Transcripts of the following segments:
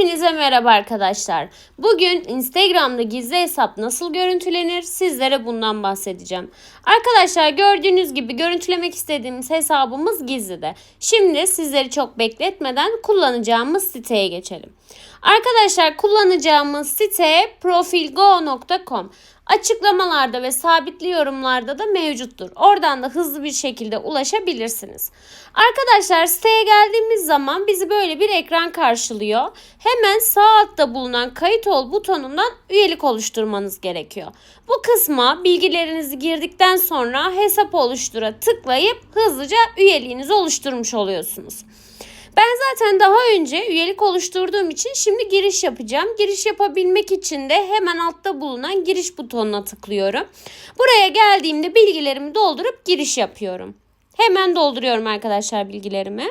Hepinize merhaba arkadaşlar. Bugün Instagram'da gizli hesap nasıl görüntülenir sizlere bundan bahsedeceğim. Arkadaşlar gördüğünüz gibi görüntülemek istediğimiz hesabımız gizlide. Şimdi sizleri çok bekletmeden kullanacağımız siteye geçelim. Arkadaşlar kullanacağımız site profilgo.com. Açıklamalarda ve sabitli yorumlarda da mevcuttur. Oradan da hızlı bir şekilde ulaşabilirsiniz. Arkadaşlar siteye geldiğimiz zaman bizi böyle bir ekran karşılıyor. Hemen sağ altta bulunan kayıt ol butonundan üyelik oluşturmanız gerekiyor. Bu kısma bilgilerinizi girdikten sonra hesap oluştura tıklayıp hızlıca üyeliğinizi oluşturmuş oluyorsunuz. Ben zaten daha önce üyelik oluşturduğum için şimdi giriş yapacağım. Giriş yapabilmek için de hemen altta bulunan giriş butonuna tıklıyorum. Buraya geldiğimde bilgilerimi doldurup giriş yapıyorum. Hemen dolduruyorum arkadaşlar bilgilerimi.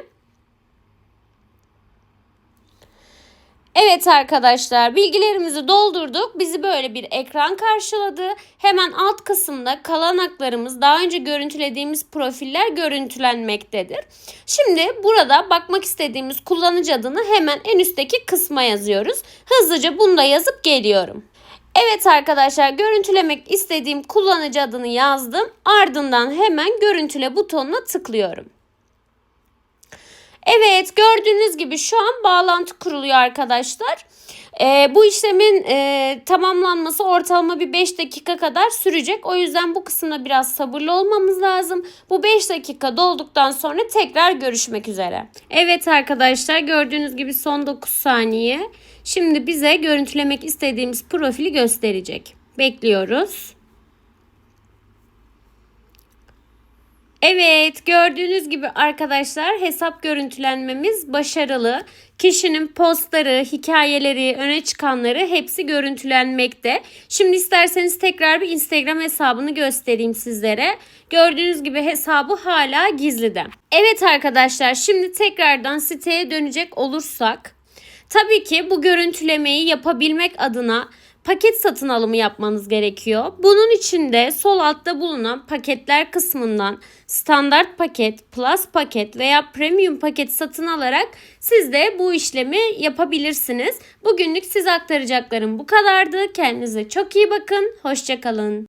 Evet arkadaşlar bilgilerimizi doldurduk. Bizi böyle bir ekran karşıladı. Hemen alt kısımda kalan haklarımız daha önce görüntülediğimiz profiller görüntülenmektedir. Şimdi burada bakmak istediğimiz kullanıcı adını hemen en üstteki kısma yazıyoruz. Hızlıca bunu da yazıp geliyorum. Evet arkadaşlar görüntülemek istediğim kullanıcı adını yazdım. Ardından hemen görüntüle butonuna tıklıyorum. Evet gördüğünüz gibi şu an bağlantı kuruluyor arkadaşlar. Ee, bu işlemin e, tamamlanması ortalama bir 5 dakika kadar sürecek. O yüzden bu kısımda biraz sabırlı olmamız lazım. Bu 5 dakika dolduktan sonra tekrar görüşmek üzere. Evet arkadaşlar gördüğünüz gibi son 9 saniye. Şimdi bize görüntülemek istediğimiz profili gösterecek. Bekliyoruz. Evet gördüğünüz gibi arkadaşlar hesap görüntülenmemiz başarılı. Kişinin postları, hikayeleri, öne çıkanları hepsi görüntülenmekte. Şimdi isterseniz tekrar bir Instagram hesabını göstereyim sizlere. Gördüğünüz gibi hesabı hala gizlide. Evet arkadaşlar şimdi tekrardan siteye dönecek olursak Tabii ki bu görüntülemeyi yapabilmek adına paket satın alımı yapmanız gerekiyor. Bunun için de sol altta bulunan paketler kısmından standart paket, plus paket veya premium paket satın alarak siz de bu işlemi yapabilirsiniz. Bugünlük size aktaracaklarım bu kadardı. Kendinize çok iyi bakın. Hoşçakalın.